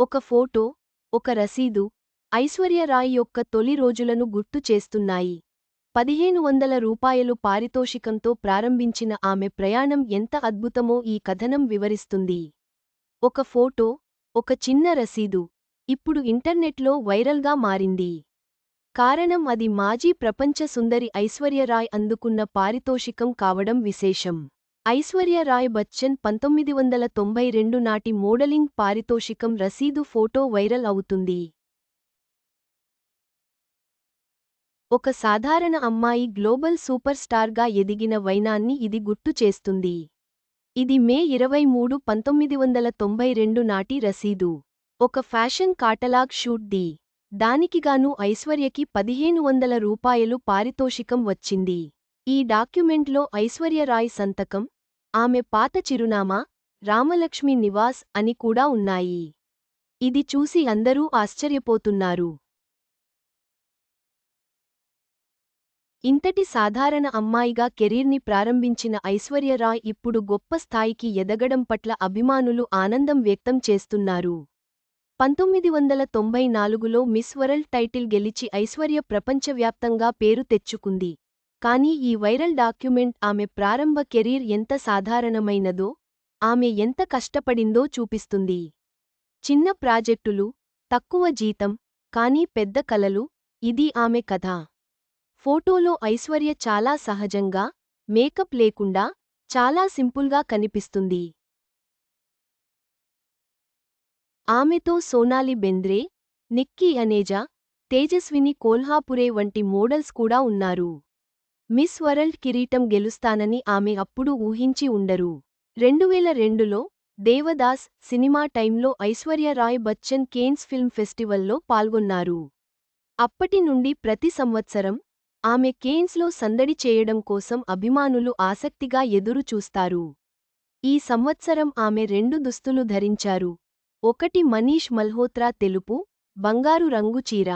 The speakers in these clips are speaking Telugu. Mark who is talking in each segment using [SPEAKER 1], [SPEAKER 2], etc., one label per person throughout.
[SPEAKER 1] ఒక ఫోటో ఒక రసీదు ఐశ్వర్యరాయ్ యొక్క తొలి రోజులను గుర్తు చేస్తున్నాయి. పదిహేను వందల రూపాయలు పారితోషికంతో ప్రారంభించిన ఆమె ప్రయాణం ఎంత అద్భుతమో ఈ కథనం వివరిస్తుంది. ఒక ఫోటో ఒక చిన్న రసీదు ఇప్పుడు ఇంటర్నెట్లో వైరల్గా మారింది. కారణం అది మాజీ ప్రపంచ సుందరి ఐశ్వర్యరాయ్ అందుకున్న పారితోషికం కావడం విశేషం. ఐశ్వర్య రాయ్ బచ్చన్ పంతొమ్మిది వందల తొంభై రెండు నాటి మోడలింగ్ పారితోషికం రసీదు ఫోటో వైరల్ అవుతుంది. ఒక సాధారణ అమ్మాయి గ్లోబల్ సూపర్ స్టార్గా ఎదిగిన వైనాన్ని ఇది గుర్తు చేస్తుంది. ఇది మే ఇరవై మూడు పంతొమ్మిది వందల తొంభై రెండు నాటి రసీదు. ఒక ఫ్యాషన్ కాటలాగ్ షూట్ ది. దానికిగాను ఐశ్వర్యకి పదిహేను వందల రూపాయలు పారితోషికం వచ్చింది. ఈ డాక్యుమెంట్లో ఐశ్వర్యరాయ్ సంతకం ఆమె పాత చిరునామా రామలక్ష్మి నివాస్ అని కూడా ఉన్నాయి. ఇది చూసి అందరూ ఆశ్చర్యపోతున్నారు. ఇంతటి సాధారణ అమ్మాయిగా కెరీర్ని ప్రారంభించిన ఐశ్వర్యరాయ్ ఇప్పుడు గొప్ప స్థాయికి ఎదగడం పట్ల అభిమానులు ఆనందం వ్యక్తం చేస్తున్నారు. పంతొమ్మిది వందల తొంభై నాలుగులో మిస్ వరల్డ్ టైటిల్ గెలిచి ఐశ్వర్య ప్రపంచవ్యాప్తంగా పేరు తెచ్చుకుంది. కానీ ఈ వైరల్ డాక్యుమెంట్ ఆమె ప్రారంభ కెరీర్ ఎంత సాధారణమైనదో ఆమె ఎంత కష్టపడిందో చూపిస్తుంది. చిన్న ప్రాజెక్టులు తక్కువ జీతం కానీ పెద్ద కలలు ఇది ఆమె కథ. ఫోటోలో ఐశ్వర్య చాలా సహజంగా మేకప్ లేకుండా చాలా సింపుల్గా కనిపిస్తుంది. ఆమెతో సోనాలి బెంద్రే నిక్కీ అనేజా తేజస్విని కోల్హాపురే వంటి మోడల్స్ కూడా ఉన్నారు. మిస్ వరల్డ్ కిరీటం గెలుస్తానని ఆమె అప్పుడు ఊహించి ఉండరు. రెండువేల రెండులో దేవదాస్ సినిమా టైంలో ఐశ్వర్యరాయ్ బచ్చన్ కేన్స్ ఫిల్మ్ ఫెస్టివల్లో పాల్గొన్నారు. అప్పటి నుండి ప్రతి సంవత్సరం ఆమె కేన్స్లో సందడి చేయడం కోసం అభిమానులు ఆసక్తిగా ఎదురు చూస్తారు. ఈ సంవత్సరం ఆమె రెండు దుస్తులు ధరించారు. ఒకటి మనీష్ మల్హోత్రా తెలుపు బంగారు రంగు చీర.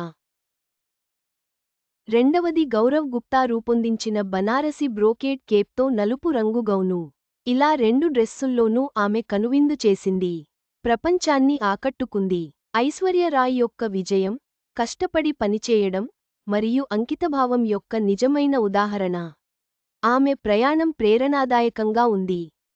[SPEAKER 1] రెండవది గౌరవ్ గుప్తా రూపొందించిన బనారసి బ్రోకేడ్ కేప్తో నలుపు రంగు గౌను. ఇలా రెండు డ్రెస్సుల్లోనూ ఆమె కనువిందు చేసింది. ప్రపంచాన్ని ఆకట్టుకుంది. ఐశ్వర్యరాయ్ యొక్క విజయం కష్టపడి పనిచేయడం మరియు అంకితభావం యొక్క నిజమైన ఉదాహరణ. ఆమె ప్రయాణం ప్రేరణాదాయకంగా ఉంది.